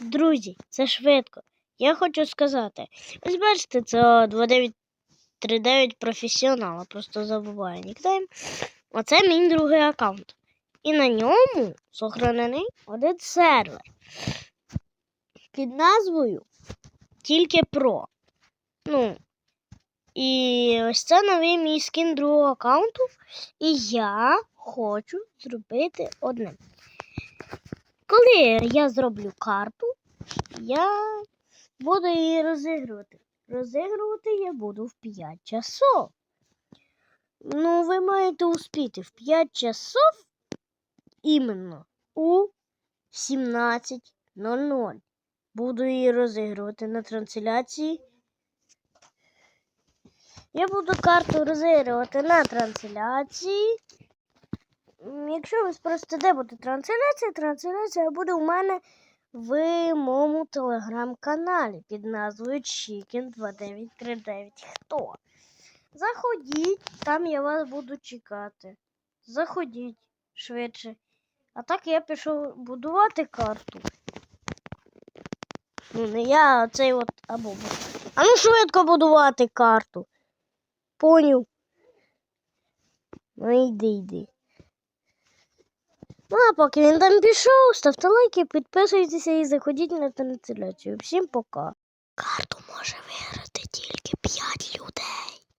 Друзі, це швидко. Я хочу сказати. Ось бачите, це 2939 професіонала, просто забуваю нікнейм. Оце мій другий аккаунт. І на ньому сохранений один сервер під назвою Тільки Про. Ну, і ось це новий мій скін другого аккаунту. І я хочу зробити одне. Коли я зроблю карту, я буду її розігрувати. Розігрувати я буду в 5 часов. Ну, ви маєте успіти в 5 часов іменно у 17.00. Буду її розігрувати на трансляції. Я буду карту розігрувати на трансляції. Якщо ви спросите, де буде трансляція, трансляція буде у мене в моєму телеграм-каналі під назвою Chicken2939. Хто? Заходіть, там я вас буду чекати. Заходіть швидше. А так я пішов будувати карту. Ну, не я, а цей от або. А ну швидко будувати карту. Поняв. Ну йди, йди. Ну, а поки він там пішов, ставте лайки, підписуйтеся і заходіть на трансляцію. Всім пока. Карту може виграти тільки 5 людей.